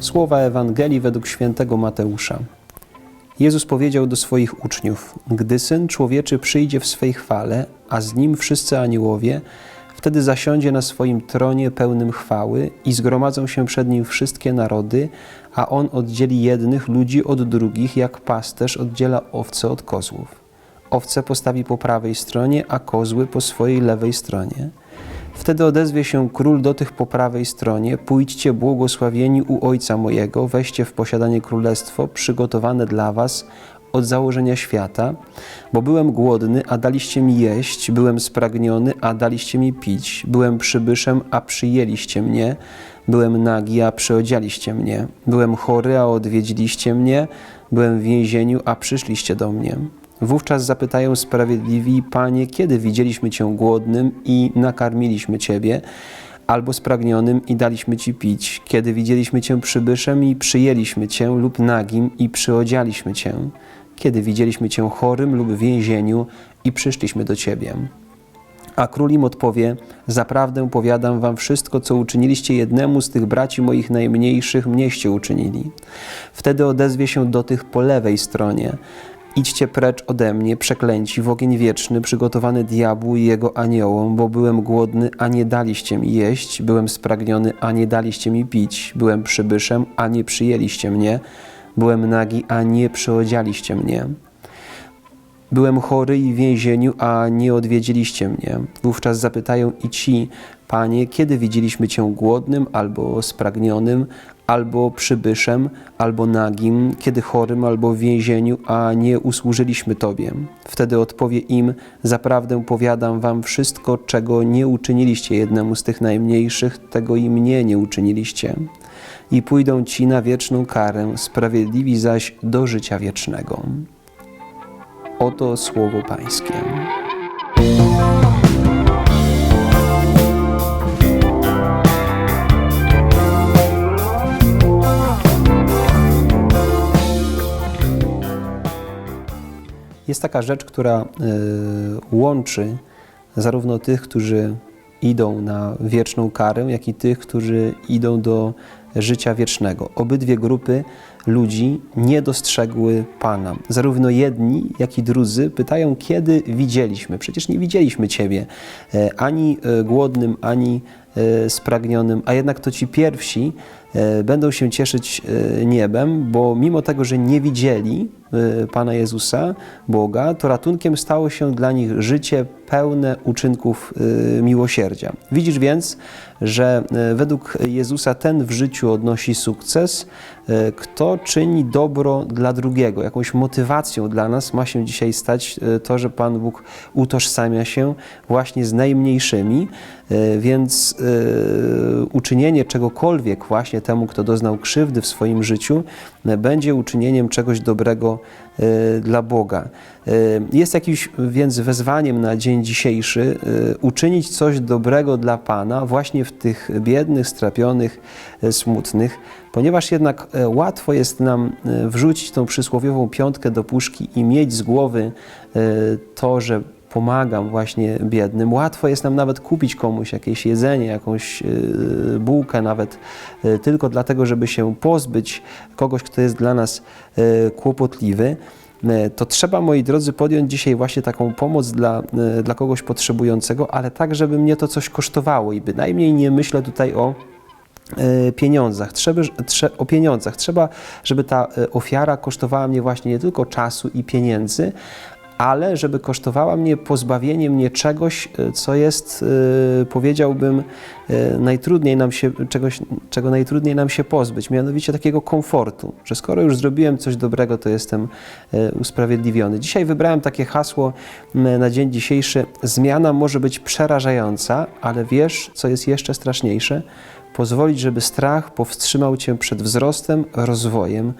Słowa Ewangelii według świętego Mateusza. Jezus powiedział do swoich uczniów: Gdy syn człowieczy przyjdzie w swej chwale, a z nim wszyscy aniołowie, wtedy zasiądzie na swoim tronie pełnym chwały i zgromadzą się przed nim wszystkie narody, a on oddzieli jednych ludzi od drugich, jak pasterz oddziela owce od kozłów. Owce postawi po prawej stronie, a kozły po swojej lewej stronie. Wtedy odezwie się król do tych po prawej stronie: Pójdźcie błogosławieni u ojca mojego, weźcie w posiadanie królestwo przygotowane dla was od założenia świata, bo byłem głodny, a daliście mi jeść, byłem spragniony, a daliście mi pić, byłem przybyszem, a przyjęliście mnie, byłem nagi, a przyodzialiście mnie, byłem chory, a odwiedziliście mnie, byłem w więzieniu, a przyszliście do mnie. Wówczas zapytają sprawiedliwi, Panie, kiedy widzieliśmy Cię głodnym i nakarmiliśmy Ciebie, albo spragnionym i daliśmy Ci pić, kiedy widzieliśmy Cię przybyszem i przyjęliśmy Cię, lub nagim i przyodzialiśmy Cię, kiedy widzieliśmy Cię chorym lub w więzieniu i przyszliśmy do Ciebie. A król im odpowie: Zaprawdę powiadam wam wszystko, co uczyniliście jednemu z tych braci moich najmniejszych, mnieście uczynili. Wtedy odezwie się do tych po lewej stronie: Idźcie precz ode mnie, przeklęci, w ogień wieczny, przygotowany diabłu i jego aniołom, bo byłem głodny, a nie daliście mi jeść, byłem spragniony, a nie daliście mi pić, byłem przybyszem, a nie przyjęliście mnie, byłem nagi, a nie przyodzialiście mnie. Byłem chory i w więzieniu, a nie odwiedziliście mnie. Wówczas zapytają i ci, Panie, kiedy widzieliśmy Cię głodnym, albo spragnionym, albo przybyszem, albo nagim, kiedy chorym, albo w więzieniu, a nie usłużyliśmy Tobie. Wtedy odpowie im, zaprawdę powiadam Wam wszystko, czego nie uczyniliście jednemu z tych najmniejszych, tego i mnie nie uczyniliście. I pójdą ci na wieczną karę, sprawiedliwi zaś do życia wiecznego. Oto słowo Pańskie. Jest taka rzecz, która y, łączy zarówno tych, którzy idą na wieczną karę, jak i tych, którzy idą do życia wiecznego. Obydwie grupy ludzi nie dostrzegły Pana. Zarówno jedni, jak i drudzy pytają, kiedy widzieliśmy. Przecież nie widzieliśmy Ciebie e, ani e, głodnym, ani e, spragnionym, a jednak to ci pierwsi e, będą się cieszyć e, niebem, bo mimo tego, że nie widzieli e, Pana Jezusa, Boga, to ratunkiem stało się dla nich życie pełne uczynków e, miłosierdzia. Widzisz więc, że e, według Jezusa ten w życiu odnosi sukces, kto czyni dobro dla drugiego. Jakąś motywacją dla nas ma się dzisiaj stać to, że Pan Bóg utożsamia się właśnie z najmniejszymi, więc uczynienie czegokolwiek właśnie temu, kto doznał krzywdy w swoim życiu, będzie uczynieniem czegoś dobrego dla Boga. E, Jest jakimś więc wezwaniem na dzień dzisiejszy e, uczynić coś dobrego dla Pana właśnie w tych biednych, strapionych, smutnych, ponieważ jednak łatwo jest nam wrzucić tą przysłowiową piątkę do puszki i mieć z głowy to, że pomagam właśnie biednym. Łatwo jest nam nawet kupić komuś jakieś jedzenie, jakąś e, bułkę nawet e, tylko dlatego, żeby się pozbyć kogoś, kto jest dla nas e, kłopotliwy. To trzeba, moi drodzy, podjąć dzisiaj właśnie taką pomoc dla, dla kogoś potrzebującego, ale tak, żeby mnie to coś kosztowało i bynajmniej nie myślę tutaj o pieniądzach. Trzeba, trze, o pieniądzach. Trzeba, żeby ta ofiara kosztowała mnie właśnie nie tylko czasu i pieniędzy, ale żeby kosztowała mnie pozbawienie mnie czegoś, e, co jest, e, powiedziałbym, e, najtrudniej nam się, czegoś, czego najtrudniej nam się pozbyć, mianowicie takiego komfortu, że skoro już zrobiłem coś dobrego, to jestem usprawiedliwiony. Dzisiaj wybrałem takie hasło na dzień dzisiejszy: Zmiana może być przerażająca, ale wiesz, co jest jeszcze straszniejsze? Pozwolić, żeby strach powstrzymał cię przed wzrostem, rozwojem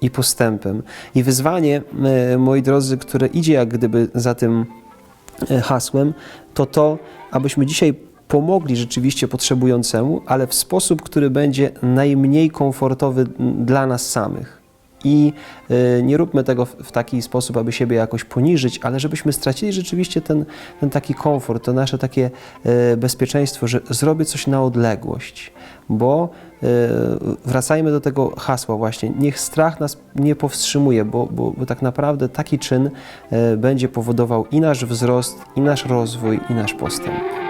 i postępem. I wyzwanie, e, moi drodzy, które idzie jak gdyby za tym e, hasłem, to to, abyśmy dzisiaj pomogli rzeczywiście potrzebującemu, ale w sposób, który będzie najmniej komfortowy dla nas samych. I e, nie róbmy tego w, taki sposób, aby siebie jakoś poniżyć, ale żebyśmy stracili rzeczywiście ten, ten taki komfort, to nasze takie e, bezpieczeństwo, że zrobię coś na odległość, bo e, wracajmy do tego hasła właśnie, niech strach nas nie powstrzymuje, bo, bo, bo tak naprawdę taki czyn będzie powodował i nasz wzrost, i nasz rozwój, i nasz postęp.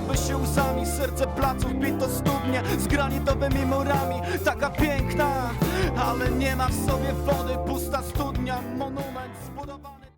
Ocalałby się łzami Serce placów bito studnie z granitowymi murami. Taka piękna, ale nie ma w sobie wody Pusta studnia, monument